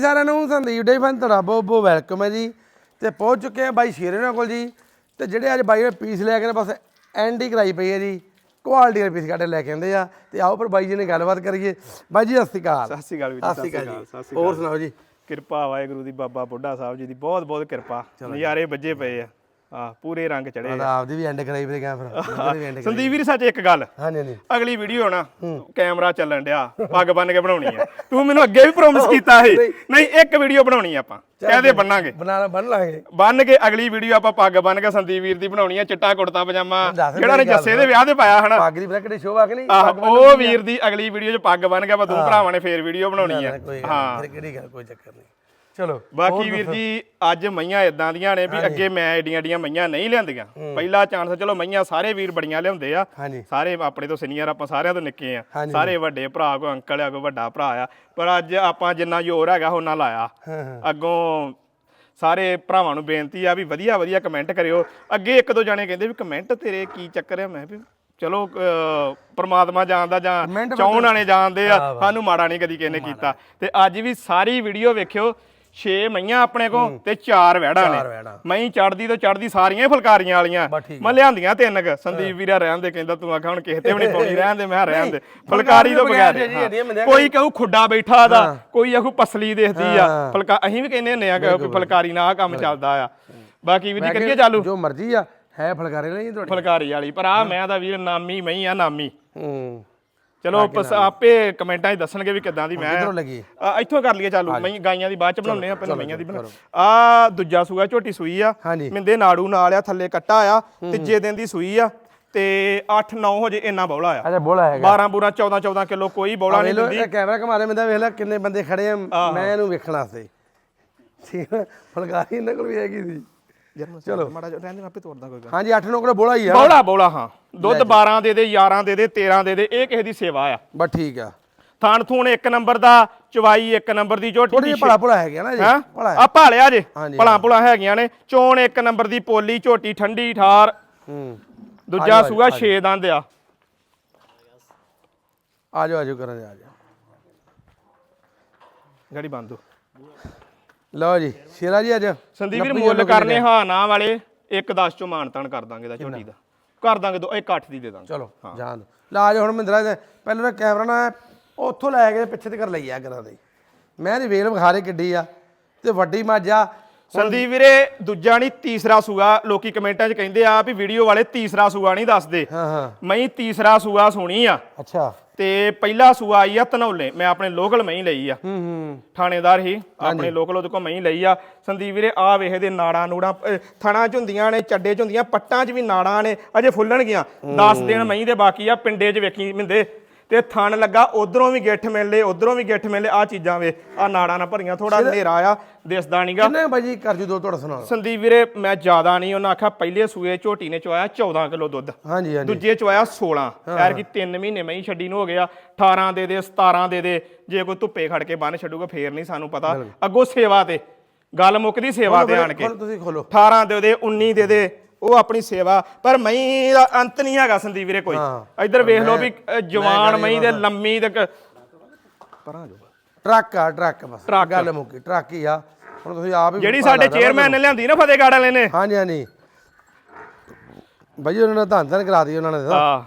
ਸਾਰਿਆਂ ਨੂੰ ਸੰਦੀਪ ਡੇ ਫਨ ਤੁਹਾਡਾ ਬਹੁਤ ਬਹੁਤ ਵੈਲਕਮ ਹੈ ਜੀ। ਤੇ ਪਹੁੰਚ ਚੁੱਕੇ ਆ ਬਾਈ ਸ਼ੇਰੇ ਨਾਲ ਕੋਲ ਜੀ। ਤੇ ਜਿਹੜੇ ਅੱਜ ਬਾਈ ਨੇ ਪੀਸ ਲੈ ਕੇ ਨੇ ਬਸ ਐਂਡ ਹੀ ਕਰਾਈ ਪਈ ਹੈ ਜੀ। ਕੁਆਲਿਟੀ ਦੇ ਪੀਸ ਕੱਢ ਲੈ ਕੇ ਆਂਦੇ ਆ। ਤੇ ਆਓ ਪਰ ਬਾਈ ਜੀ ਨੇ ਗੱਲਬਾਤ ਕਰੀਏ। ਬਾਈ ਜੀ ਸਤਿ ਸ਼੍ਰੀ ਅਕਾਲ। ਸਤਿ ਸ਼੍ਰੀ ਅਕਾਲ ਵੀਰ ਜੀ, ਸਤਿ ਸ਼੍ਰੀ ਸਤਿ ਅਕਾਲ ਸ਼੍ਰੀ ਜੀ। ਹੋਰ ਸੁਣਾਓ ਜੀ। ਕਿਰਪਾ ਵਾਹਿਗੁਰੂ ਦੀ ਬਾਬਾ ਬੁੱਢਾ ਸਾਹਿਬ ਜੀ ਦੀ ਬਹੁਤ ਬਹੁਤ ਕਿਰਪਾ। ਨਜ਼ਾਰੇ ਵੱਜੇ ਪਏ ਆ। ਆ ਪੂਰੇ ਰੰਗ ਚੜੇ ਤਾਂ ਆਪਦੀ ਵੀ ਐਂਡ ਕਰਾਈ ਪਈ ਗਿਆ ਫਿਰ ਉਹਦੀ ਵੀ ਐਂਡ ਸੰਦੀਪ ਵੀਰ ਸੱਚ ਇੱਕ ਗੱਲ। ਹਾਂਜੀ ਹਾਂਜੀ। ਅਗਲੀ ਵੀਡੀਓ ਨਾ ਕੈਮਰਾ ਚੱਲਣ ਡਿਆ ਪੱਗ ਬੰਨ ਕੇ ਬਣਾਉਣੀ ਆ। ਤੂੰ ਮੈਨੂੰ ਅੱਗੇ ਵੀ ਪ੍ਰੋਮਿਸ ਕੀਤਾ ਸੀ। ਨਹੀਂ। ਇੱਕ ਵੀਡੀਓ ਬਣਾਉਣੀ ਆ ਆਪਾਂ। ਕਹਦੇ ਬੰਨਾਂਗੇ। ਬਣਾ ਬਣ ਲਾਂਗੇ। ਬੰਨ ਕੇ ਅਗਲੀ ਵੀਡੀਓ ਆਪਾਂ ਪੱਗ ਬੰਨ ਕੇ ਸੰਦੀਪ ਵੀਰ ਦੀ ਬਣਾਉਣੀ ਆ ਚਿੱਟਾ ਕੁੜਤਾ ਪਜਾਮਾ। ਜਿਹੜਾ ਨੇ ਜੱਸੇ ਦੇ ਵਿਆਹ ਤੇ ਪਾਇਆ ਹਨਾ। ਪੱਗ ਦੀ ਬੜਾ ਕਿਹੜੀ ਸ਼ੋਭਾ ਕਿ ਨਹੀਂ? ਆਹ ਉਹ ਵੀਰ ਦੀ ਅਗਲੀ ਵੀਡੀਓ 'ਚ ਪੱਗ ਬੰਨ ਕੇ ਆਪਾਂ ਦੋ ਭਰਾਵਾਂ ਨੇ ਫੇਰ ਵੀਡੀਓ ਬਣਾਉਣੀ ਆ। ਹਾਂ। ਫਿਰ ਕਿਹੜੀ ਗੱਲ ਕੋਈ ਚੱਕਰ ਨਹੀਂ। ਚਲੋ ਬਾਕੀ ਵੀਰ ਜੀ ਅੱਜ ਮਈਆਂ ਇਦਾਂ ਦੀਆਂ ਨੇ ਵੀ ਅੱਗੇ ਮੈਂ ਏਡੀਆਂ ਏਡੀਆਂ ਮਈਆਂ ਨਹੀਂ ਲਿਆਂਦੀਆਂ। ਪਹਿਲਾ ਚਾਂਸ ਚਲੋ ਮਈਆਂ ਸਾਰੇ ਵੀਰ ਬੜੀਆਂ ਲਿਆਉਂਦੇ ਆ। ਸਾਰੇ ਆਪਣੇ ਤੋਂ ਸੀਨੀਅਰ ਆਪਾਂ ਸਾਰਿਆਂ ਤੋਂ ਨਿੱਕੇ ਆ। ਸਾਰੇ ਵੱਡੇ ਭਰਾ ਕੋ ਅੰਕਲ ਆ ਕੋਈ ਵੱਡਾ ਭਰਾ ਆ। ਪਰ ਅੱਜ ਆਪਾਂ ਜਿੰਨਾ ਜ਼ੋਰ ਹੈਗਾ ਉਹਨਾਂ ਲਾਇਆ। ਅੱਗੋਂ ਸਾਰੇ ਭਰਾਵਾਂ ਨੂੰ ਬੇਨਤੀ ਆ ਵੀ ਵਧੀਆ ਵਧੀਆ ਕਮੈਂਟ ਕਰਿਓ। ਅੱਗੇ ਇੱਕ ਦੋ ਜਾਣੇ ਕਹਿੰਦੇ ਵੀ ਕਮੈਂਟ ਤੇਰੇ ਕੀ ਚੱਕਰ ਆ? ਮੈਂ ਵੀ ਚਲੋ ਪ੍ਰਮਾਤਮਾ ਜਾਣਦਾ ਜਾਂ ਚਾਹਣ ਵਾਲੇ ਜਾਣਦੇ ਆ। ਸਾਨੂੰ ਮਾੜਾ ਨਹੀਂ ਕਦੀ ਕਿਸੇ ਨੇ ਕੀਤਾ। ਤੇ ਅੱਜ ਵੀ ਸਾਰੀ ਵੀਡੀਓ ਵੇਖਿਓ। 6 ਮਈਆਂ ਆਪਣੇ ਕੋ ਤੇ 4 ਵਹਿੜਾਂ ਚਾਰ ਨੇ ਵਹਿੜਾਂ। ਮਈ ਚੜਦੀ ਤੋਂ ਚੜਦੀ ਸਾਰੀਆਂ ਫੁਲਕਾਰੀਆਂ ਵਾਲੀਆਂ। ਮੈਂ ਲਿਆਂਦੀਆਂ ਤਿੰਨ ਕ। ਸੰਦੀਪ ਵੀਰਾ ਰਹਿਣ ਦੇ ਕਹਿੰਦਾ ਤੂੰ ਆਖਾ ਹੁਣ ਕਿਸੇ ਤੇ ਵੀ ਨਹੀਂ ਪਾਉਣੀ ਰਹਿਣ ਦੇ ਮੈਂ ਰਹਿਣ ਦੇ। ਫੁਲਕਾਰੀ ਤੋਂ ਬਗੈਰ। ਕੋਈ ਕਹੂ ਖੁੱਡਾ ਬੈਠਾ ਦਾ ਕੋਈ ਆਖੂ ਪਸਲੀ ਦੇਖਦੀ ਆ। ਫੁਲਕਾ ਅਸੀਂ ਵੀ ਕਹਿੰਦੇ ਹੁੰਦੇ ਆ ਕਿ ਫੁਲਕਾਰੀ ਨਾਲ ਆਹ ਕੰਮ ਚੱਲਦਾ ਆ। ਬਾਕੀ ਵੀ ਕਰੀਏ ਚਾਲੂ। ਜੋ ਮਰਜ਼ੀ ਆ ਹੈ ਫਲਕਾਰੇ ਨਹੀਂ ਤੁਹਾਡੀ। ਫੁਲਕਾਰੀ ਵਾਲੀ ਪਰ ਆ ਮੈਂ ਦਾ ਵੀਰ ਨਾਮੀ ਮਈ ਆ ਨਾਮੀ। ਹੂੰ। ਚਲੋ ਪਸ ਆਪੇ ਕਮੈਂਟਾਂ 'ਚ ਦੱਸਣਗੇ ਵੀ ਕਿੱਦਾਂ ਦੀ ਮੈਂ ਕਿੱਧਰੋਂ ਲੱਗੀ? ਆ, ਇੱਥੋਂ ਕਰ ਲਈਏ ਚਾਲੂ। ਮੈਂ ਗਾਈਆਂ ਦੀ ਬਾਅਦ ਚ ਬਣਾਉਨੇ ਆ ਪਹਿਲਾਂ ਮਈਆਂ ਦੀ ਬਣਾ ਆ ਦੂਜਾ ਸੂਆ ਝੋਟੀ ਸੂਈ ਆ। ਹਾਂਜੀ। ਮਿੰਦੇ ਨਾੜੂ ਨਾਲ ਆ ਥੱਲੇ ਕੱਟਾ ਆ ਤੀਜੇ ਦਿਨ ਦੀ ਸੂਈ ਆ ਤੇ 8 9 ਹੋ ਜੇ ਇੰਨਾ ਬੌਲਾ ਆ। ਅੱਛਾ ਬੋਲਾ ਹੈਗਾ। 12 ਬੂਰਾ 14 14 ਕਿਲੋ ਕੋਈ ਬੌਲਾ ਨਹੀਂ ਵੇਖ ਲਓ ਦਿੰਦੀ। ਇਹ ਕੈਮਰਾ ਘਮਾਰੇ ਮੈਂ ਤਾਂ ਵੇਖ ਲੈ ਕਿੰਨੇ ਬੰਦੇ ਖੜੇ ਆ। ਮੈਂ ਇਹਨੂੰ ਵੇਖਣ ਵਾਸਤੇ ਠੀਕ ਹੈ ਫਲਕਾਰੀ ਇਹਨਾਂ ਕੋਲ ਵੀ ਹੈਗੀ ਸੀ। ਚਲੋ। ਮਾੜਾ ਜਿਹਾ ਰਹਿੰਦੇ ਆਪੇ ਤੋੜਦਾ ਕੋਈ ਗੱਲ। ਹਾਂਜੀ 8 9 ਕੋਲ ਬੋਲਾ ਹੀ ਆ। ਬੌਲਾ ਬੌਲਾ ਹਾਂ। ਦੁੱਧ 12 ਦੇ ਦੇ 11 ਦੇ ਦੇ 13 ਦੇ ਦੇ ਇਹ ਕਿਸੇ ਦੀ ਸੇਵਾ ਆ। ਬਸ ਠੀਕ ਆ। ਥਾਣ ਥੂਣ ਇੱਕ ਨੰਬਰ ਦਾ ਚਵਾਈ ਇੱਕ ਨੰਬਰ ਦੀ ਝੋਟੀ ਥੋੜੀ ਭਲਾ ਭੁਲਾ ਹੈਗਾ ਨਾ ਜੀ। ਹੈਂ? ਭਲਾ ਆ ਭਾਲਿਆ ਜੇ। ਹਾਂਜੀ, ਭਲਾ ਭੁਲਾ ਹੈਗੀਆਂ ਨੇ। ਚੋਣ ਇੱਕ ਨੰਬਰ ਦੀ ਪੋਲੀ ਝੋਟੀ ਠੰਡੀ ਠਾਰ। ਹੂੰ। ਦੂਜਾ ਸੂਆ 6 ਦੰਦ ਆ। ਆ ਜਾਓ ਆ ਜਾਓ ਕਰਾਂ ਆ ਜਾਓ ਗੜੀ ਬੰਦੋ ਲਓ ਜੀ ਸ਼ੇਰਾ ਜੀ ਅੱਜ ਸੰਦੀਪ ਵੀਰ ਮੁੱਲ ਕਰਨੇ ਹਾਂ ਨਾ ਵਾਲੇ ਇੱਕ 10 ਚੋਂ ਮਾਨਤਾਨ ਕਰ ਦਾਂਗੇ ਦਾ ਝੋਟੀ ਦਾ। ਕਰ ਦਾਂਗੇ ਦੋ ਇੱਕ 8 ਦੀ ਦੇ ਦਾਂਗੇ। ਚਲੋ ਜਾਣ ਦੋ। ਲਾ ਜਾ ਹੁਣ ਮਿੰਦਰਾ ਦੇ ਪਹਿਲਾਂ ਨਾ ਕੈਮਰਾ ਨਾ ਉੱਥੋਂ ਲੈ ਕੇ ਪਿੱਛੇ ਤੇ ਕਰ ਲਈ ਆ ਕਰਾਂ ਦੇ। ਮੈਂ ਦੀ ਵੇਲ ਵਿਖਾਰੇ ਕਿੱਡੀ ਆ ਤੇ ਵੱਡੀ ਮੱਝ ਆ। ਸੰਦੀਪ ਵੀਰੇ ਦੂਜਾ ਨਹੀਂ ਤੀਸਰਾ ਸੂਆ। ਲੋਕੀ ਕਮੈਂਟਾਂ 'ਚ ਕਹਿੰਦੇ ਆ ਵੀ ਵੀਡੀਓ ਵਾਲੇ ਤੀਸਰਾ ਸੂਆ ਨਹੀਂ ਦੱਸਦੇ। ਹਾਂ ਹਾਂ। ਮੈਂ ਤੀਸਰਾ ਸੂਆ ਸੁਣੀ ਆ। ਅੱਛਾ। ਤੇ ਪਹਿਲਾ ਸੂਆ ਆਈ ਆ ਧਨੌਲੇ। ਮੈਂ ਆਪਣੇ ਲੋਕਲ ਮਹੀਂ ਲਈ ਆ। ਹੂੰ ਹੂੰ। ਥਾਣੇਦਾਰ ਹੀ ਆਪਣੇ ਲੋਕਲ ਉਹਦੇ ਕੋਲ ਮਹੀਂ ਲਈ ਆ। ਸੰਦੀਪ ਵੀਰੇ ਆ ਵੇਖਦੇ ਨਾੜਾਂ ਨੂੜਾਂ ਅਹ, ਥਣਾ ਚ ਹੁੰਦੀਆਂ ਨੇ ਚੱਡੇ ਚ ਹੁੰਦੀਆਂ ਪੱਟਾਂ ਚ ਵੀ ਨਾੜਾਂ ਨੇ ਅਜੇ ਫੁੱਲਣਗੀਆਂ। 10 ਦਿਨ ਮਹੀਂ ਦੇ ਬਾਕੀ ਆ ਪਿੰਡੇ ਚ ਵੇਖੀ ਮਿੰਦੇ। ਤੇ ਥਣ ਲੱਗਾ ਉਧਰੋਂ ਵੀ ਗਿੱਠ ਮਿਲਲੇ ਉਧਰੋਂ ਵੀ ਗਿੱਠ ਮਿਲਲੇ ਆ ਚੀਜ਼ਾਂ ਵੇ ਆ ਨਾੜਾਂ ਨਾਲ ਭਰੀਆਂ ਥੋੜਾ ਹਨੇਰਾ ਆ ਦਿਸਦਾ ਨਹੀਂਗਾ ਕਿੰਨੇ ਬਾਜੀ ਕਰ ਜੂ ਦੋ ਤੁਹਾਡਾ ਸੁਣਾ ਸੰਦੀਪ ਵੀਰੇ ਮੈਂ ਜ਼ਿਆਦਾ ਨਹੀਂ ਉਹਨਾਂ ਆਖਿਆ ਪਹਿਲੇ ਸੂਏ ਝੋਟੀ ਨੇ ਚਵਾਇਆ 14 ਕਿਲੋ ਦੁੱਧ। ਹਾਂਜੀ ਹਾਂਜੀ। ਦੂਜੇ ਚ ਆਇਆ 16 ਯਾਰ ਕਿ 3 ਮਹੀਨੇ ਮੈਂ ਹੀ ਛੱਡੀ ਨੂੰ ਹੋ ਗਿਆ। 18 ਦੇ ਦੇ 17 ਦੇ ਦੇ ਜੇ ਕੋਈ ਧੁੱਪੇ ਖੜ ਕੇ ਬੰਨ ਛੱਡੂਗਾ ਫੇਰ ਨਹੀਂ ਸਾਨੂੰ ਪਤਾ। ਅੱਗੋਂ ਸੇਵਾ ਤੇ ਗੱਲ ਮੁੱਕਦੀ ਸੇਵਾ ਤੇ ਆਣ ਕੇ। ਤੁਸੀਂ ਖੋਲੋ। 18 ਦੇ ਦੇ 19 ਦੇ ਦੇ ਉਹ ਆਪਣੀ ਸੇਵਾ ਪਰ ਮਈ ਦਾ ਅੰਤ ਨਹੀਂ ਹੈਗਾ ਸੰਦੀਪ ਵੀਰੇ ਕੋਈ। ਹਾਂ। ਇੱਧਰ ਵੇਖ ਲਓ ਵੀ ਅ, ਜਵਾਨ ਮਈ ਦੇ ਲੰਮੀ ਤੇ ਕ- ਪਰਾਂ ਜੋ। ਟਰੱਕ ਆ ਟਰੱਕ ਬਸ। ਟਰੱਕ। ਗੱਲ ਮੁੱਕੀ ਟਰੱਕ ਹੀ ਆ। ਹੁਣ ਤੁਸੀਂ ਆਪ ਹੀ ਜਿਹੜੀ ਪਤਾ ਸਾਡੇ ਲੱਗਦਾ ਚੇਅਰਮੈਨ ਨੇ ਲਿਆਂਦੀ ਨਾ ਫਤਿਹਗੜ੍ਹ ਵਾਲੇ ਨੇ। ਹਾਂਜੀ ਹਾਂਜੀ। ਬਾਈ ਉਹਨਾਂ ਨੇ ਧੰਨ ਧੰਨ ਕਰਾ ਦਿੱਤੀ ਉਹਨਾਂ ਨੇ ਤਾਂ। ਹਾਂ।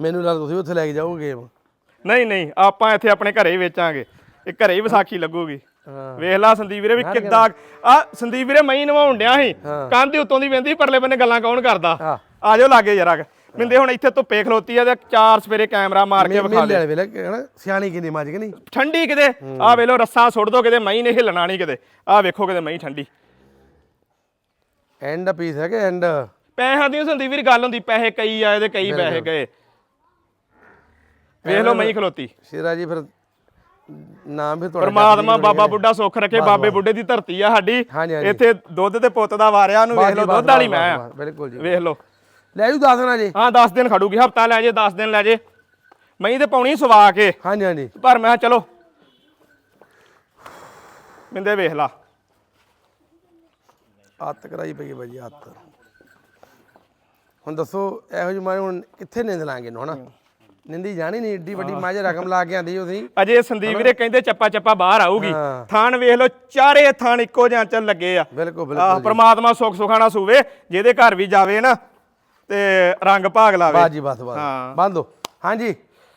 ਮੈਨੂੰ ਲੱਗਦਾ ਤੁਸੀਂ ਉੱਥੇ ਲੈ ਕੇ ਜਾਓਗੇ ਗੇਮ। ਨਹੀਂ ਨਹੀਂ ਆਪਾਂ ਇੱਥੇ ਆਪਣੇ ਘਰੇ ਹੀ ਵੇਚਾਂਗੇ। ਇਹ ਘਰੇ ਹੀ ਵਿਸਾਖੀ ਲੱਗੂਗੀ। ਵੇਖ ਲਾ ਸੰਦੀਪ ਵੀਰੇ ਵੀ ਕਿੱਦਾਂ ਆ ਸੰਦੀਪ ਵੀਰੇ ਮਈ ਨਵਾਉਣ ਡਿਆ ਸੀ। ਕੰਧ ਦੇ ਉੱਤੋਂ ਦੀ ਵੰਦੀ ਪਰਲੇ ਬੰਨੇ ਗੱਲਾਂ ਕੌਣ ਕਰਦਾ। ਆ ਜਾਓ ਲਾਗੇ ਜਰਾ ਮਿੰਦੇ ਹੁਣ ਇੱਥੇ ਧੁੱਪੇ ਖਲੋਤੀ ਆ ਤੇ ਚਾਰ ਸਵੇਰੇ ਕੈਮਰਾ ਮਾਰ ਕੇ ਵਿਖਾ ਦੇ। ਵਾਲੇ ਵੇਲੇ ਸਿਆਣੀ ਕਿੰਨੀ ਮੱਝ ਕਿ ਨਹੀਂ? ਠੰਡੀ ਕਿਤੇ? ਆ ਵੇਖ ਲੋ ਰੱਸਾ ਸੁੱਟ ਦੋ ਕਿਤੇ ਮਈ ਨੇ ਹਿੱਲਣਾ ਨਹੀਂ ਕਿਤੇ। ਆ ਵੇਖੋ ਕਿਤੇ ਮਈ ਠੰਡੀ। ਐਂਡ ਪੀਸ ਹੈ ਕਿ ਐਂਡ ਪੈਸਿਆਂ ਦੀ ਸੰਦੀਪ ਵੀਰ ਗੱਲ ਹੁੰਦੀ ਪੈਸੇ ਕਈ ਆਏ ਤੇ ਕਈ ਪੈਸੇ ਗਏ। ਵੇਖ ਲੋ ਮਈ ਖਲੋਤੀ। ਸ਼ੇਰਾ ਜੀ ਫਿਰ ਨਾਮ ਵੀ ਤੁਹਾਡਾ ਪਰਮਾਤਮਾ ਬਾਬਾ ਬੁੱਢਾ ਸੁੱਖ ਰੱਖੇ ਬਾਬੇ ਬੁੱਢੇ ਦੀ ਧਰਤੀ ਆ ਸਾਡੀ। ਹਾਂਜੀ, ਹਾਂਜੀ। ਇੱਥੇ ਦੁੱਧ ਤੇ ਪੁੱਤ ਦਾ ਵਾਰਿਆ ਨੂੰ ਵੇਖ ਲਓ ਦੁੱਧ ਵਾਲੀ ਮੈਂ। ਆ ਬਿਲਕੁਲ ਜੀ। ਵੇਖ ਲਓ। ਲੈ ਜੂ ਦੱਸ ਦੇਣਾ ਜੀ ਹਾਂ 10 ਦਿਨ ਖੜੂਗੀ ਹਫਤਾ ਲੈ ਜੇ 10 ਦਿਨ ਲੈ ਜੇ। ਮਈ ਤੇ ਪਾਉਣੀ ਸਵਾ ਕੇ। ਹਾਂਜੀ ਹਾਂਜੀ। ਪਰ ਮੈਂ ਕਿਹਾ ਚਲੋ। ਮਿੰਦੇ ਵੇਖ ਲਾ। ਹੱਤ ਕਰਾਈ ਪਈ ਹੈ ਬਾਈ ਜੀ ਹੱਤ ਹੁਣ ਦੱਸੋ ਇਹੋ ਜਿਹੀ ਮਾਰੇ ਹੁਣ ਕਿੱਥੇ ਨਿੰਦ ਲਾਂਗੇ ਨੂੰ ਹਨਾ? ਨਿੰਦੀ ਜਾਣੀ ਨਹੀਂ ਏਡੀ ਵੱਡੀ ਮੱਝ ਰਕਮ ਲਾ ਕੇ ਆਂਦੀ ਉਹਦੀ ਅਜੇ ਸੰਦੀਪ ਵੀਰੇ ਕਹਿੰਦੇ ਚੱਪਾ ਚੱਪਾ ਬਾਹਰ ਆਊਗੀ। ਹਾਂ। ਥਾਨ ਵੇਖ ਲਓ ਚਾਰੇ ਥਾਨ ਇੱਕੋ ਜਾਂ ਚੱਲ ਲੱਗੇ ਆ। ਬਿਲਕੁਲ ਆਹ ਬਿਲਕੁਲ ਪ੍ਰਮਾਤਮਾ ਸੁੱਖ ਸੁਖਾਣਾ ਸੂਵੇ ਜਿਹਦੇ ਘਰ ਵੀ ਜਾਵੇ ਨਾ ਤੇ ਰੰਗ ਭਾਗ ਲਾਵੇ। ਬਾਜੀ ਬਸ ਬਸ ਹਾਂ। ਬੰਦ। ਦੋ ਹਾਂਜੀ।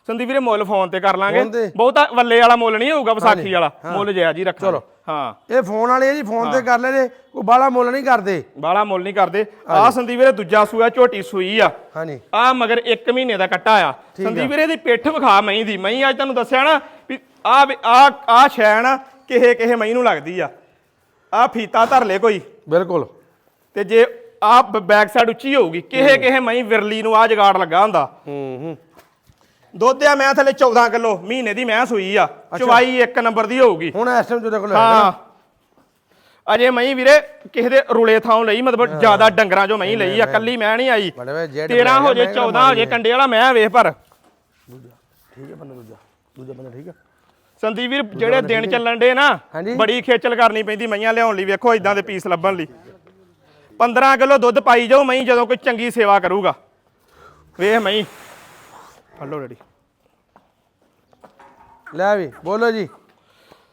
ਸੰਦੀਪ ਵੀਰੇ ਮੁੱਲ ਫੋਨ ਤੇ ਕਰ ਲਾਂਗੇ। ਫੋਨ ਤੇ? ਬਹੁਤਾ ਵੱਲੇ ਵਾਲਾ ਮੁੱਲ ਨਹੀਂ ਹੋਊਗਾ ਵਿਸਾਖੀ ਵਾਲਾ। ਮੁੱਲ ਜਿਆ ਜੀ ਰੱਖਾਂਗੇ। ਚਲੋ। ਹਾਂ। ਇਹ ਫੋਨ ਵਾਲੇ ਆ ਜੀ ਫੋਨ ਤੇ ਕਰ ਲੈ ਜੇ ਕੋਈ ਬਾਹਲਾ ਮੁੱਲ ਨਹੀਂ ਕਰਦੇ। ਬਾਲਾ ਮੁੱਲ ਨਹੀਂ ਕਰਦੇ। ਆ ਸੰਦੀਪ ਵੀਰੇ ਦੂਜਾ ਸੂਆ ਝੋਟੀ ਸੂਈ ਆ। ਹਾਂਜੀ। ਆ ਮਗਰ 1 ਮਹੀਨੇ ਦਾ ਕੱਟਾ ਆ। ਸੰਦੀਪ ਵੀਰੇ ਦੀ ਪਿੱਠ ਵਿਖਾ ਮਹੀਂ ਦੀ। ਮਹੀਂ ਅੱਜ ਤੁਹਾਨੂੰ ਦੱਸਿਆ ਨਾ ਵੀ ਆ ਆ ਆ ਸ਼ੈਨ ਆ ਕਿਹੇ ਕਿਹੇ ਮਹੀਂ ਨੂੰ ਲੱਗਦੀ ਆ। ਆ ਫੀਤਾ ਧਰ ਲੈ ਕੋਈ। ਬਿਲਕੁਲ। ਤੇ ਜੇ ਆ ਬੈਕ ਸਾਈਡ ਉੱਚੀ ਹੋਊਗੀ ਕਿਹੇ ਕਿਹੇ ਮਹੀਂ ਵਿਰਲੀ ਨੂੰ ਆ ਜਗਾੜ ਲੱਗਾ ਹੁੰਦਾ। ਦੁੱਧ ਆ ਮੈਂ ਥੱਲੇ 14 ਕਿਲੋ ਮਹੀਨੇ ਦੀ ਮੈਂ ਸੂਈ ਆ। ਚਵਾਈ ਇੱਕ ਨੰਬਰ ਦੀ ਹੋਊਗੀ। ਹੁਣ ਇਸ ਟਾਈਮ ਤੁਹਾਡੇ ਕੋਲ ਹੈ। ਹਾਂ ਅਜੇ ਮਹੀਂ ਵੀਰੇ ਕਿਸੇ ਦੇ ਰੁਲੇ ਥਾਂ ਲਈ ਮਤਲਬ ਜ਼ਿਆਦਾ ਡੰਗਰਾਂ ਚੋਂ ਮਹੀਂ ਲਈ ਆ ਕੱਲੀ ਮੈਂ ਨਹੀਂ ਆਈ। ਬੜੇ ਵੇ ਜੈਡ 13 ਹੋ ਜੇ 14 ਹੋ ਜੇ ਕੰਡੇ ਵਾਲਾ ਮੈਂ ਵੇਖ ਪਰ। ਠੀਕ ਹੈ ਬੰਦਾ ਦੂਜਾ। ਦੂਜਾ ਬੰਦਾ ਠੀਕ ਹੈ। ਸੰਦੀਪ ਵੀਰ ਜਿਹੜੇ ਦਿਨ ਚੱਲਣ ਦੇ ਨਾ। ਬੜੀ ਖੇਚਲ ਕਰਨੀ ਪੈਂਦੀ ਮਈਆਂ ਲਿਆਉਣ ਲਈ ਵੇਖੋ ਇਦਾਂ ਦੇ ਪੀਸ ਲੱਭਣ ਲਈ। 15 ਕਿਲੋ ਦੁੱਧ ਪਾਈ ਜਾਓ ਮਈ ਜਦੋਂ ਕੋਈ ਚੰਗੀ ਸੇਵਾ ਕਰੂਗਾ। ਵੇਖ ਮਈ ਹਲੋ ਰੈਡੀ। ਲੈ ਵੀ ਬੋਲੋ ਜੀ।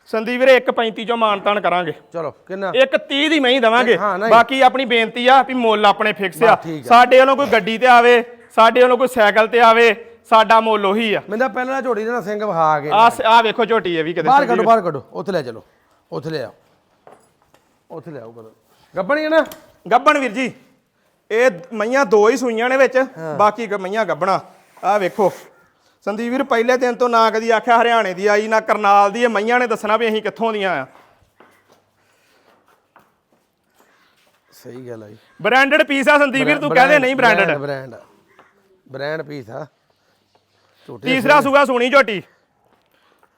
ਸੰਦੀਪ ਵੀਰੇ 1.35 ਚੋਂ ਮਾਨਤਾਨ ਕਰਾਂਗੇ। ਚਲੋ ਕਿੰਨਾ? ਇੱਕ 30 ਦੀ ਮਹੀਂ ਦਵਾਂਗੇ। ਹਾਂ, ਨਹੀਂ। ਬਾਕੀ ਆਪਣੀ ਬੇਨਤੀ ਆ ਵੀ ਮੁੱਲ ਆਪਣੇ ਫਿਕਸ ਆ। ਬਸ ਠੀਕ ਆ। ਸਾਡੇ ਵੱਲੋਂ ਕੋਈ ਗੱਡੀ ਤੇ ਆਵੇ ਸਾਡੇ ਵੱਲੋਂ ਕੋਈ ਸਾਈਕਲ ਤੇ ਆਵੇ ਸਾਡਾ ਮੁੱਲ ਉਹੀ ਆ। ਮੈਨੂੰ ਤਾਂ ਪਹਿਲਾਂ ਝੋੜੀ ਦੇ ਨਾਲ ਸਿੰਘ ਵਹਾ ਕੇ ਆ ਆ ਵੇਖੋ ਝੋਟੀ ਇਹ ਵੀ ਕਿਤੇ ਬਾਹਰ ਕੱਢੋ ਬਾਹਰ ਕੱਢੋ। ਉੱਥੇ ਲੈ ਚਲੋ। ਉੱਥੇ ਲੈ ਆਓ। ਉੱਥੇ ਲੈ ਆਓ ਕਰੋ ਗੱਬਣੀ ਹੈ ਨਾ? ਗੱਬਣ ਵੀਰ ਜੀ ਇਹ ਮਈਆਂ ਦੋ ਹੀ ਸੂਈਆਂ ਨੇ ਵਿੱਚ ਬਾਕੀ ਗ- ਮਈਆਂ ਗੱਬਣਾ। ਆ ਵੇਖੋ ਸੰਦੀਪ ਵੀਰ ਪਹਿਲੇ ਦਿਨ ਤੋਂ ਨਾ ਕਦੀ ਆਖਿਆ ਹਰਿਆਣੇ ਦੀ ਆਈ ਨਾ ਕਰਨਾਲ ਦੀ ਇਹ ਮਈਆਂ ਨੇ ਦੱਸਣਾ ਵੀ ਅਸੀਂ ਕਿੱਥੋਂ ਦੀਆਂ ਆ। ਸਹੀ ਗੱਲ ਆ ਜੀ। ਬ੍ਰਾਂਡਡ ਪੀਸ ਆ ਸੰਦੀਪ ਵੀਰ ਤੂੰ ਕਹਦੇ ਨਹੀਂ ਬ੍ਰਾਂਡਡ ਬ੍ਰਾਂਡ ਬ੍ਰਾਂਡ ਪੀਸ ਆ। ਤੀਸਰਾ ਸੂਗਾ ਸੋਣੀ ਝੋਟੀ।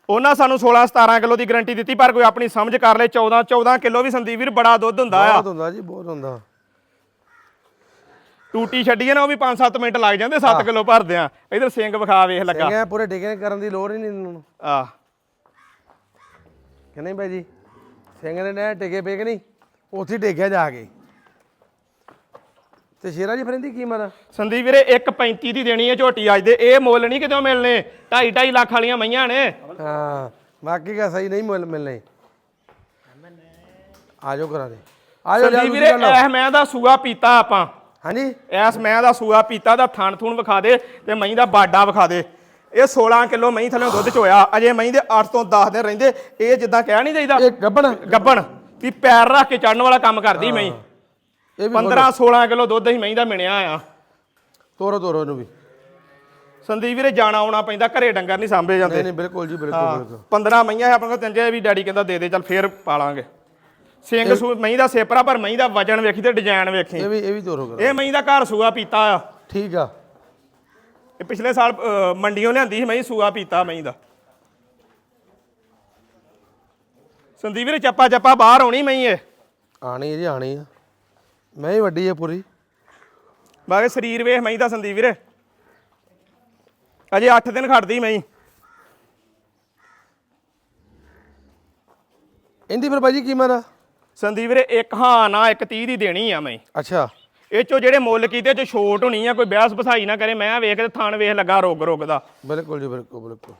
ਉਹਨਾਂ ਸਾਨੂੰ 16 17 ਕਿਲੋ ਦੀ ਗਾਰੰਟੀ ਦਿੱਤੀ ਪਰ ਕੋਈ ਆਪਣੀ ਸਮਝ ਕਰ ਲੈ 14 14 ਕਿਲੋ ਵੀ ਸੰਦੀਪ ਵੀਰ ਬੜਾ ਦੁੱਧ ਹੁੰਦਾ ਆ। ਬਹੁਤ ਹੁੰਦਾ ਜੀ ਬਹੁਤ ਹੁੰਦਾ। ਟੂਟੀ ਛੱਡੀਏ ਨਾ ਉਹ ਵੀ 5-7 ਮਿੰਟ ਲੱਗ ਜਾਂਦੇ 7 ਕਿਲੋ ਭਰਦੇ ਆ। ਇਧਰ ਸਿੰਘ ਵਿਖਾ ਵੇਖ ਲੱਗਾ। ਕਹਿੰਗੇ ਪੂਰੇ ਟਿਕੇ ਕਰਨ ਦੀ ਲੋੜ ਹੀ ਨਹੀਂ ਇਹਨਾਂ ਆ। ਕਿ ਨਹੀਂ ਭਾਈ ਜੀ? ਸਿੰਘ ਨੇ ਨੇ ਟਿਕੇ ਕਿ ਨਹੀਂ? ਉੱਥੇ ਟਿਕਿਆ ਜਾ ਕੇ। ਤੇ ਸ਼ੇਰਾ ਜੀ ਫਿਰ ਇਹਦੀ ਕੀਮਤ ਸੰਦੀਪ ਵੀਰੇ 1.35 ਦੀ ਦੇਣੀ ਹੈ ਝੋਟੀ ਅੱਜ ਦੇ। ਇਹ ਮੁੱਲ ਨਹੀਂ ਕਿਤੇ ਮਿਲਨੇ 2.5 2.5 ਲੱਖ ਵਾਲੀਆਂ ਮਈਆਂ ਨੇ। ਹਾਂ ਬਾਕੀ ਕਾ ਸਹੀ ਨਹੀਂ ਮਿਲ ਮਿਲਨੇ ਆ ਜਾਓ ਕਰਾ ਦੇ। ਆ ਜਾਓ ਸੰਦੀਪ ਵੀਰੇ ਇਹ ਮੈਂ ਦਾ ਸੂਆ ਪੀਤਾ ਆਪਾਂ। ਹਾਂਜੀ? ਐਸ ਮੈਂ ਦਾ ਸੂਆ ਪੀਤਾ ਦਾ ਥਣ ਥੂਣ ਵਿਖਾ ਦੇ ਤੇ ਮਈ ਦਾ ਬਾਡਾ ਵਿਖਾ ਦੇ। ਇਹ 16 ਕਿਲੋ ਮਈ ਥੱਲੇ ਦੁੱਧ ਚੋਇਆ ਅਜੇ ਮਈ ਦੇ 8 ਤੋਂ 10 ਦਿਨ ਰਹਿੰਦੇ। ਇਹ ਜਿੱਦਾਂ ਕਹਿ ਨਹੀਂ ਦੇਈਦਾ। ਇਹ ਗੱਬਣ? ਗੱਬਣ। ਵੀ ਪੈਰ ਰੱਖ ਕੇ ਚੜਨ ਵਾਲਾ ਕੰਮ ਕਰਦੀ ਮਈ ਇਹ ਵੀ 15 16 ਕਿਲੋ ਦੁੱਧ ਹੀ ਮਈ ਦਾ ਮਿਣਿਆ ਆ। ਤੋਰੋ ਤੋਰੋ ਇਹਨੂੰ ਵੀ। ਸੰਦੀਪ ਵੀਰੇ ਜਾਣਾ ਆਉਣਾ ਪੈਂਦਾ। ਘਰੇ ਡੰਗਰ ਨਹੀਂ ਸਾਂਭੇ ਜਾਂਦੇ। ਨਹੀਂ ਨਹੀਂ ਬਿਲਕੁਲ ਜੀ ਬਿਲਕੁਲ ਬਿਲਕੁਲ। 15 ਮਈਆਂ ਹੈ ਆਪਣੇ ਕੋਲ ਤਿੰਨ ਜੇ ਵੀ ਡੈਡੀ ਕਹਿੰਦਾ ਦੇ ਦੇ ਚੱਲ ਫੇਰ ਪਾਲਾਂਗੇ। ਸਿੰਘ ਸੂ ਮਈ ਦਾ ਸੇਪਰਾ ਪਰ ਮਈ ਦਾ ਵਜਨ ਵੇਖੀ ਤੇ ਡਿਜ਼ਾਈਨ ਵੇਖੀ। ਇਹ ਵੀ ਇਹ ਵੀ ਤੋਰੋ ਕਰੋ ਇਹ ਮਈ ਦਾ ਘਰ ਸੂਆ ਪੀਤਾ ਆ। ਠੀਕ ਆ। ਇਹ ਪਿਛਲੇ ਸਾਲ ਅ, ਮੰਡੀੋਂ ਲਿਆਂਦੀ ਸੀ ਮਈ ਸੂਆ ਪੀਤਾ ਮਈ ਦਾ। ਸੰਦੀਪ ਵੀਰੇ ਚੱਪਾ ਚੱਪਾ ਬਾਹਰ ਆਉਣੀ ਮਈ ਇਹ। ਆਣੀ ਹੈ ਜੀ ਆਣੀ ਆ। ਮੈਂ ਹੀ ਵੱਡੀ ਹੈ ਪੂਰੀ। ਬਾਕੀ ਸਰੀਰ ਵੇਖ ਮਈ ਦਾ ਸੰਦੀਪ ਵੀਰੇ। ਅਜੇ 8 ਦਿਨ ਖੜਦੀ ਮਈ ਇਹਦੀ ਫਿਰ ਭਾਈ ਜੀ ਕੀਮਤ ਆ ਸੰਦੀਪ ਵੀਰੇ ਇੱਕ ਹਾਂ ਨਾ ਇੱਕ 30 ਦੀ ਦੇਣੀ ਆ ਮਈ ਅੱਛਾ। ਇਹ ਚੋਂ ਜਿਹੜੇ ਮੁੱਲ ਕੀਤੇ ਚ ਛੋਟ ਹੋਣੀ ਆ ਕੋਈ ਬਿਆਸ ਬਸਾਈ ਨਾ ਕਰੇ। ਮੈਂ ਵੇਖ ਤੇ ਥਾਣ ਵੇਖ ਲੱਗਾ ਰੋਗ ਰੋਗ ਦਾ। ਬਿਲਕੁਲ ਜੀ ਬਿਲਕੁਲ ਬਿਲਕੁਲ।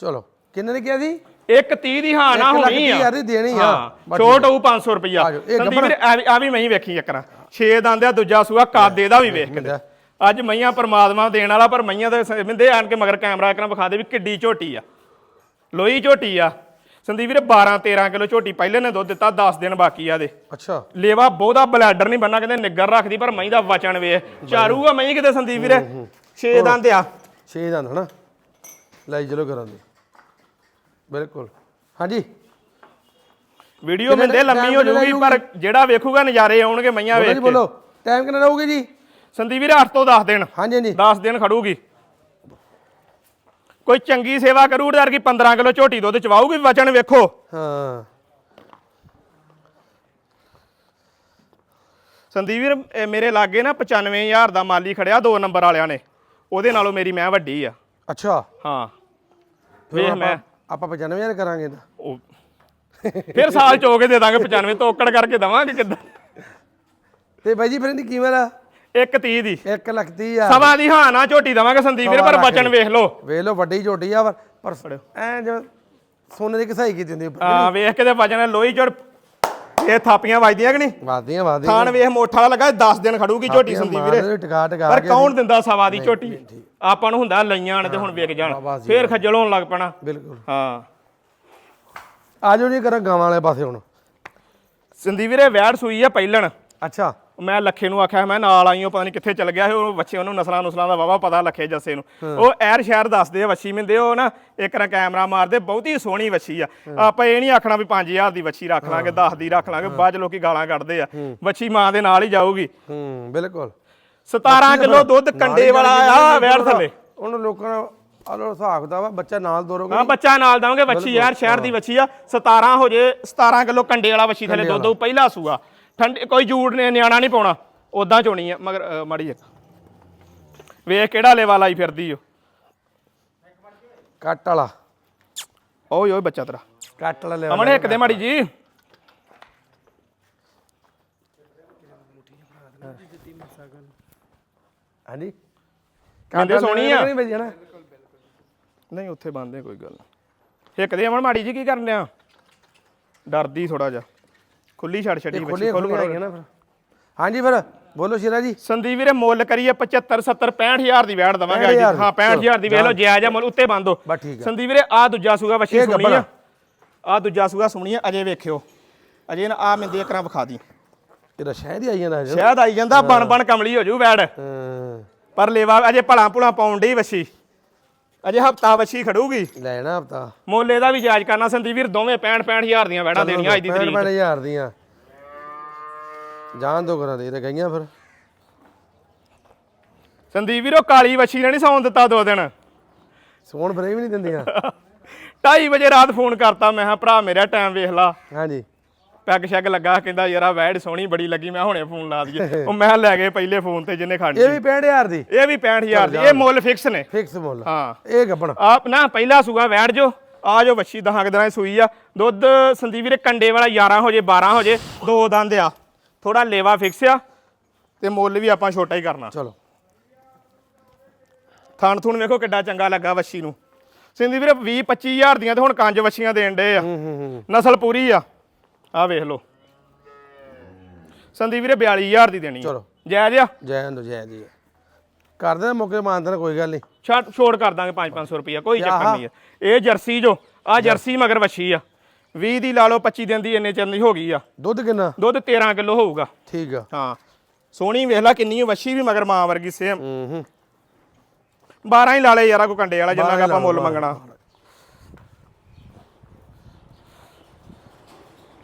ਚਲੋ ਕਿੰਨੇ ਨੇ ਕਿਹਾ ਸੀ? ਇੱਕ 30 ਦੀ ਹਾਂ ਨਾ ਹੋਣੀ ਤੀਹ ਆ ਦੀ ਦੇਣੀ ਆ। ਛੋਟ ਹੋਊ 500 ਰੁਪਇਆ ਸੰਦੀਪ ਵੀਰੇ ਆ ਵੀ- ਮਹੀਂ ਵੇਖੀ ਚੱਕਰਾਂ 6 ਦੰਦ ਆ ਦੂਜਾ ਸੂਆ ਕਾਦੇ ਦਾ ਵੀ ਵੇਖ ਕੇ। ਅੱਜ ਮਈਆਂ ਪਰਮਾਤਮਾ ਦੇਣ ਵਾਲਾ ਪਰ ਮਈਆਂ ਦੇ ਮਿੰਦੇ ਆਣ ਕੇ ਮਗਰ ਕੈਮਰਾ ਕਰਾਂ ਵਿਖਾ ਦੇ ਵੀ ਕਿੱਡੀ ਝੋਟੀ ਆ। ਲੋਈ ਝੋਟੀ ਆ। ਸੰਦੀਪ ਵੀਰੇ 12 13 ਕਿਲੋ ਝੋਟੀ ਪਹਿਲੇ ਨੇ ਦੁੱਧ ਦਿੱਤਾ 10 ਦਿਨ ਬਾਕੀ ਆ ਦੇ ਅੱਛਾ। ਲੇਵਾ ਬਹੁਤਾ ਬਲੈਡਰ ਨਹੀਂ ਬੰਨਾ ਕਹਿੰਦੇ ਨਿੱਗਰ ਰੱਖਦੀ ਪਰ ਮਹੀਂ ਦਾ ਵਚਨ ਵੇ ਚਾਰੂ ਆ ਮਹੀਂ ਕਿਤੇ ਸੰਦੀਪ ਵੀਰੇ? 6 ਦੰਦ ਆ। 6 ਦੰਦ ਹਨਾ? ਲੈ ਚਲੋ ਕਰਾਂ ਦੇ ਬਿਲਕੁਲ। ਹਾਂਜੀ। ਵੀਡੀਓ ਮਿੰਦੇ ਲੰਮੀ ਹੋ ਜਾਊਗੀ ਪਰ ਜਿਹੜਾ ਵੇਖੂਗਾ ਨਜ਼ਾਰੇ ਆਉਣਗੇ ਮਈਆਂ ਵੇਖ ਕੇ। ਬੋਲੋ। ਟਾਈਮ ਕਿੰਨਾ ਰਹੂਗੀ ਜੀ? ਸੰਦੀਪ ਵੀਰੇ 8 ਤੋਂ 10 ਦਿਨ। ਹਾਂਜੀ ਹਾਂਜੀ। 10 ਦਿਨ ਖੜੂਗੀ। ਕੋਈ ਚੰਗੀ ਸੇਵਾ ਕਰੂ ਉਡਾਰ ਕੀ 15 ਕਿਲੋ ਝੋਟੀ ਦੁੱਧ ਚਵਾਊਗੀ ਵਚਨ ਵੇਖੋ। ਹਾਂ। ਸੰਦੀਪ ਵੀਰ ਇਹ ਮੇਰੇ ਲਾਗੇ ਨਾ 95000 ਦਾ ਮਾਲੀ ਖੜਿਆ ਦੋ ਨੰਬਰ ਵਾਲਿਆਂ ਨੇ। ਉਹਦੇ ਨਾਲੋਂ ਮੇਰੀ ਮੈਂ ਵੱਡੀ ਆ। ਅੱਛਾ। ਹਾਂ। ਫਿਰ ਵੇਖ ਆਪਾਂ ਮੈਂ ਆਪਾਂ 95000 ਕਰਾਂਗੇ ਇਹਦਾ ਉਹ ਫਿਰ ਸਾਲ ਚੋ ਕੇ ਦੇ ਦਾਂਗੇ 95 ਤੋਕੜ ਕਰਕੇ ਦਵਾਂਗੇ ਕਿੱਦਾਂ? ਤੇ ਬਾਈ ਜੀ ਫਿਰ ਇਹਦੀ ਕੀਮਤ ਆ? ਇੱਕ 30 ਦੀ। 1 ਲੱਖ 30 ਹਜ਼ਾਰ। ਸਵਾ ਦੀ ਹਾਂ ਨਾ ਝੋਟੀ ਦਵਾਂਗੇ ਸੰਦੀਪ ਵੀਰੇ ਪਰ ਬਚਨ ਵੇਖ ਲਓ। ਵੇਖ ਲਓ ਵੱਡੀ ਝੋਟੀ ਆ ਪਰ- ਪਰ ਐ ਜਿਵੇਂ ਸੋਨੇ ਦੀ ਕਸਾਈ ਕੀਤੀ ਹੁੰਦੀ ਆ ਵੇਖ ਕੇ ਤੇ ਵਜਨ ਲੋਹੀ ਝੜ ਇਹ ਥਾਪੀਆਂ ਵੱਜਦੀਆਂ ਕਿ ਨਹੀਂ? ਵਾਦੀਆਂ ਵਾਦੀਆਂ ਥਾਣ ਵੇਖ ਮੋਠਾ ਲੱਗਾ 10 ਦਿਨ ਖੜੂਗੀ ਝੋਟੀ ਸੰਦੀਪ ਵੀਰੇ। ਟਿਕਾ ਟਿਕਾ ਪਰ ਕੌਣ ਦਿੰਦਾ ਸਵਾ ਦੀ ਝੋਟੀ? ਆਪਾਂ ਨੂੰ ਹੁੰਦਾ ਲਈਆਂ ਨੇ ਤੇ ਹੁਣ ਵਿਕ ਜਾਣ। ਜੀ। ਫੇਰ ਖੱਜਲ ਹੋਣ ਲੱਗ ਪੈਣਾ। ਬਿਲਕੁਲ। ਹਾਂ। ਆਜੋ ਨਹੀਂ ਕਰਾਂ ਗਾਵਾਂ ਵਾਲੇ ਪਾਸੇ ਹੁਣ। ਸੰਦੀਪ ਵੀਰੇ ਵੈੜ ਸੂਈ ਆ ਪਹਿਲਣ। ਅੱਛਾ। ਮੈਂ ਲੱਖੇ ਨੂੰ ਆਖਿਆ ਮੈਂ ਨਾਲ ਆਈਓ ਪਤਾ ਨਹੀਂ ਕਿੱਥੇ ਚਲ ਗਿਆ ਸੀ ਉਹ ਬੱਚੇ ਉਹਨੂੰ ਨਸਲਾਂ ਨੁਸਲਾਂ ਦਾ ਵਾਵਾ ਪਤਾ ਲੱਖੇ ਜੱਸੇ ਨੂੰ। ਉਹ ਐਰ ਸ਼ਹਿਰ ਦੱਸਦੇ ਆ ਵੱਛੀ ਮਿੰਦੇ ਉਹ ਨਾ ਇੱਕ ਰਾਂ ਕੈਮਰਾ ਮਾਰਦੇ ਬਹੁਤੀ ਸੋਹਣੀ ਵੱਛੀ ਆ। ਆਪਾਂ ਇਹ ਨਹੀਂ ਆਖਣਾ ਵੀ 5000 ਦੀ ਵੱਛੀ ਰੱਖ ਲਾਂਗੇ 10 ਦੀ ਰੱਖ ਲਾਂਗੇ ਬਾਅਦ ਚ ਲੋਕੀ ਗਾਲਾਂ ਕੱਢਦੇ ਆ। ਵੱਛੀ ਮਾਂ ਦੇ ਨਾਲ ਹੀ ਜਾਊਗੀ। ਹੂੰ ਬਿਲਕੁਲ। 17 ਕਿਲੋ ਦੁੱਧ ਕੰਡੇ ਵਾਲਾ ਆ ਵੈੜ ਥੱਲੇ। ਉਹਨਾਂ ਲੋਕਾਂ ਆਲੋ ਹਿਸਾਬ ਦਾ ਵਾ ਬੱਚਾ ਨਾਲ ਦੋਰੋਗੇ ਹਾਂ ਬੱਚਾ ਨਾਲ ਦਵਾਂਗੇ ਵੱਛੀ ਯਾਰ ਸ਼ਹਿਰ ਦੀ ਵੱਛੀ ਆ 17 ਹੋ ਜੇ 17 ਕਿਲੋ ਕੰਡੇ ਵਾਲਾ ਵੱਛੀ ਥੱਲੇ ਦੁੱਧ ਉਹ ਪਹਿਲਾ ਸੂਆ। ਠੰਡ ਕੋਈ ਜੂੜ ਨੇ ਨਿਆਣਾ ਨਹੀਂ ਪਾਉਣਾ। ਉਦਾਂ ਚੋਣੀ ਆ ਮਗਰ ਮਾੜੀ ਇੱਕ। ਵੇਖ ਕਿਹੜਾ ਲੇਵਾ ਲਾਈ ਫਿਰਦੀ ਓ। ਕੱਟ ਵਾਲਾ। ਓਏ ਓਏ ਬੱਚਾ ਤੇਰਾ। ਕੱਟ ਵਾਲਾ ਲੈ ਅਮਨ ਇੱਕ ਦੇ ਮਾੜੀ ਜੀ। ਹਾਂਜੀ। ਕਹਿੰਦੇ ਸੋਹਣੀ ਆ। ਨਹੀਂ ਭੇਜਣਾ। ਨਹੀਂ ਉੱਥੇ ਬੰਦੇ ਕੋਈ ਗੱਲ। ਇੱਕ ਦੇ ਅਮਨ ਮਾੜੀ ਜੀ ਕੀ ਕਰਨ ਲਿਆ ਡਰਦੀ ਥੋੜਾ ਜਿਹਾ। ਖੁੱਲੀ ਛੱਡ ਛੱਡੀ ਬੱਚੀ ਖੁੱਲੀ ਖੁੱਲ ਨਾ ਫਿਰ। ਹਾਂਜੀ ਫਿਰ ਬੋਲੋ ਸ਼ੀਰਾ ਜੀ। ਸੰਦੀਪ ਵੀਰੇ ਮੁੱਲ ਕਰੀਏ 75 70 65000 ਦੀ ਵੈੜ ਦਵਾਂਗੇ ਅੱਜ। 65,000 ਹਾਂ 65000 ਦੀ ਵੇਖ ਲਓ ਜਾਇਜ਼ ਆ ਮੁੱਲ ਉੱਤੇ ਬੰਦੋ ਬਸ ਠੀਕ ਆ। ਸੰਦੀਪ ਵੀਰੇ ਆ ਦੂਜਾ ਸੂਗਾ ਵੱਛੀ ਇਹ ਸੁਣੀ ਆ ਆ। ਆ ਦੂਜਾ ਸੂਗਾ ਸੁਣੀ ਆ ਅਜੇ ਵੇਖਿਓ। ਅਜੇ ਨਾ ਆ ਮਿੰਦੇ ਕਰਾਂ ਵਿਖਾ ਦੀ। ਇਹਦਾ ਸ਼ਹਿਦ ਹੀ ਆਈ ਜਾਂਦਾ ਹਜੇ। ਸ਼ਾਇਦ ਆਈ ਜਾਂਦਾ ਬਣ ਬਣ ਕਮਲੀ ਹੋ ਜੂ ਵੈੜ। ਹਾਂ। ਪਰ ਲੇਵਾ ਅਜੇ ਭਲਾ ਭੁਲਾ ਪਾਉਣ ਡਈ ਵੱਛੀ। ਅਜੇ ਹਫਤਾ ਵੱਛੀ ਖੜੂਗੀ। ਲੈਣਾ ਹਫਤਾ। ਮੁੱਲ ਇਹਦਾ ਵੀ ਜਾਇਜ਼ ਕਰਨਾ ਸੰਦੀਪ ਵੀਰ ਦੋਵੇਂ 65 65000 ਦੀਆਂ ਵੈੜਾਂ ਦੇਣੀਆਂ ਅੱਜ ਦੀ ਤਰੀਕ। 65000 ਦੀਆਂ। ਜਾਣ ਦੋ ਕਰਾਂ ਦੇ ਤੇ ਗਈਆਂ ਫਿਰ। ਸੰਦੀਪ ਵੀਰੋ ਕਾਲੀ ਵੱਛੀ ਨੇ ਨਹੀਂ ਸੌਣ ਦਿੱਤਾ ਦੋ ਦਿਨ। ਸੋਣ ਫਰੇ ਵੀ ਨਹੀਂ ਦਿੰਦੀਆਂ। 2:30 ਵਜੇ ਰਾਤ ਫੋਨ ਕਰਤਾ ਮੈਂ ਕਿਹਾ ਭਰਾ ਮੇਰਾ ਟਾਈਮ ਵੇਖ ਲਾ। ਹਾਂਜੀ। ਪੈਗ ਸ਼ੈਗ ਲੱਗਾ ਕਹਿੰਦਾ ਯਾਰਾ ਵੈੜ ਸੋਹਣੀ ਬੜੀ ਲੱਗੀ ਮੈਂ ਹੁਣੇ ਫੋਨ ਲਾ ਦਈਏ। ਉਹ ਮੈਂ ਲੈ ਗਏ ਪਹਿਲੇ ਫੋਨ ਤੇ ਜਿੰਨੇ ਖੜਨੀ ਇਹ ਵੀ 65000 ਦੀ। ਇਹ ਵੀ 65000 ਦੀ। ਇਹ ਮੁੱਲ ਫਿਕਸ ਨੇ। ਫਿਕਸ ਮੁੱਲ। ਹਾਂ। ਇਹ ਗੱਪਣ ਆਪ ਨਾ ਪਹਿਲਾ ਸੂਆ ਵੈੜ ਜੋ ਆ ਜੋ ਵੱਛੀ ਦਹਾਂ ਕੁ ਦਿਨਾਂ ਸੂਈ ਆ। ਦੁੱਧ ਸੰਦੀਪ ਵੀਰੇ ਕੰਡੇ ਵਾਲਾ 11 ਹੋ ਜੇ 12 ਹੋ ਜੇ ਦੋ ਦੰਦ ਆ। ਥੋੜਾ ਲੇਵਾ ਫਿਕਸ ਆ ਤੇ ਮੁੱਲ ਵੀ ਆਪਾਂ ਛੋਟਾ ਹੀ ਕਰਨਾ। ਚਲੋ। ਥਣ ਥੁਣ ਵੇਖੋ ਕਿੱਡਾ ਚੰਗਾ ਲੱਗਾ ਵੱਛੀ ਨੂੰ। ਸੰਦੀਪ ਵੀਰੇ 20 25000 ਦੀਆਂ ਤੇ ਹੁਣ ਕੰਜ ਵੱਛੀਆਂ ਦੇਣ ਡੇ ਆ। ਨਸਲ ਪੂਰੀ ਆ। ਆ ਵੇਖ ਲਓ। ਸੰਦੀਪ ਵੀਰੇ 42000 ਦੀ ਦੇਣੀ ਚਲੋ। ਜਾਇਜ਼ ਆ? ਜੈ ਹਿੰਦ ਜੈ ਜੀ ਕਰ ਦੇਣਾ ਮੌਕੇ ਮਾਨਦਨ ਕੋਈ ਗੱਲ ਨਹੀਂ। ਛੱਡ ਛੋੜ ਕਰ ਦਾਂਗੇ 5-500 ਰੁਪਈਆ ਕੋਈ ਚੱਕਰ। ਨਹੀਂ ਹੈ ਇਹ ਜਰਸੀ ਜੋ ਆ ਜਰਸੀ ਮਗਰ ਵੱਛੀ ਆ। 20 ਦੀ ਲਾ ਲਓ 25 ਦਿਨ ਦੀ ਇੰਨੇ ਚਿਰ ਦੀ ਹੋ ਗਈ ਆ। ਦੁੱਧ ਕਿੰਨਾ? ਦੁੱਧ 13 ਕਿਲੋ ਹੋਊਗਾ। ਠੀਕ ਆ। ਹਾਂ। ਸੋਹਣੀ ਵੇਖ ਲੈ ਕਿੰਨੀ ਵੱਛੀ ਵੀ ਮਗਰ ਮਾਂ ਵਰਗੀ ਸੇਮ। ਹੂੰ ਹੂੰ। 12 ਹੀ ਲਾ ਲਏ ਯਾਰਾ ਕੋ ਕੰਡੇ ਵਾਲਾ ਜਿੰਨਾ ਕੁ 12 ਆਪਾਂ ਮੁੱਲ ਲਾ ਮੰਗਣਾ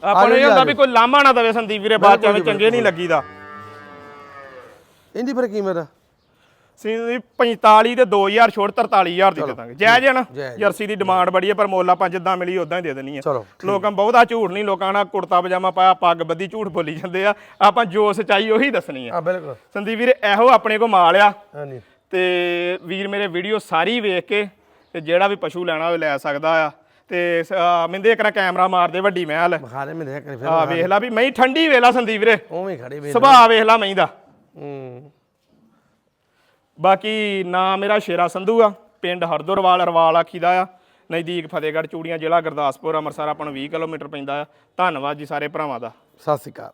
ਆਪਾਂ ਨੂੰ ਇਹ ਹੁੰਦਾ ਵੀ ਕੋਈ ਲਾਮਾ ਨਾ ਦਵੇ ਸੰਦੀਪ ਵੀਰੇ ਬਾਅਦ ਚ ਐਵੇਂ ਚੰਗੇ ਨਹੀਂ ਲੱਗੀਦਾ। ਇਹਦੀ ਫਿਰ ਕੀਮਤ ਸੀ 45 ਤੇ 2000 ਛੋੜ 43000 ਦੀ ਦੇ ਦਾਂਗੇ। ਜਾਇਜ਼ ਹੈ ਨਾ। ਜਰਸੀ ਦੀ ਡਿਮਾਂਡ ਬੜੀ ਹੈ ਪਰ ਮੁੱਲ ਆਪਾਂ ਜਿੱਦਾਂ ਮਿਲੀ ਉਦਾਂ ਹੀ ਦੇ ਦੇਣੀ ਹੈ। ਲੋਕਾਂ ਬਹੁਤਾ ਝੂਠ ਨਹੀਂ ਲੋਕਾਂ ਨਾਲ ਕੁੜਤਾ ਪਜਾਮਾ ਪਾਇਆ ਪੱਗ ਬੱਧੀ ਝੂਠ ਬੋਲੀ ਜਾਂਦੇ ਆ। ਆਪਾਂ ਜੋ ਸਚਾਈ ਉਹੀ ਦੱਸਣੀ ਆ ਆ ਬਿਲਕੁਲ। ਸੰਦੀਪ ਵੀਰੇ ਇਹੋ ਆਪਣੇ ਕੋ ਮਾਲ ਆ। ਹਾਂਜੀ ਤੇ ਵੀਰ ਮੇਰੇ ਵੀਡੀਓ ਸਾਰੀ ਵੇਖ ਕੇ ਤੇ ਜਿਹੜਾ ਵੀ ਪਸ਼ੂ ਲੈਣਾ ਹੋਵੇ ਲੈ ਸਕਦਾ ਆ। ਤੇ ਮਿੰਦੇ ਕਰਾ ਕੈਮਰਾ ਮਾਰਦੇ ਵੱਡੀ ਮਹਿਲ। ਬਖਾਰੇ ਮੈਂ ਦੇਖ ਕਰ ਫਿਰ ਆ ਵੇਖ ਲਾ ਵੀ ਮਈ ਠੰਡੀ ਵੇਲਾ ਸੰਦੀਪ ਵੀਰੇ। ਉਵੇਂ ਖੜੇ ਵੇ ਸੁਭਾਅ ਵੇਖ ਲਾ ਮਈ ਦਾ। ਹੂੰ। ਬਾਕੀ ਨਾਮ ਮੇਰਾ ਸ਼ੇਰਾ ਸੰਧੂ ਆ ਪਿੰਡ ਹਰਦੋਰਵਾਲ ਰਵਾਲ ਆਖੀਦਾ ਆ। ਨਜ਼ਦੀਕ ਫਤਿਹਗੜ੍ਹ ਚੂੜੀਆਂ ਜ਼ਿਲ੍ਹਾ ਗੁਰਦਾਸਪੁਰ ਅੰਮ੍ਰਿਤਸਰ ਆਪਾਂ ਨੂੰ 20 ਕਿਲੋਮੀਟਰ ਪੈਂਦਾ ਆ। ਧੰਨਵਾਦ ਜੀ ਸਾਰੇ ਭਰਾਵਾਂ ਦਾ। ਸਤਿ ਸ਼੍ਰੀ ਅਕਾਲ।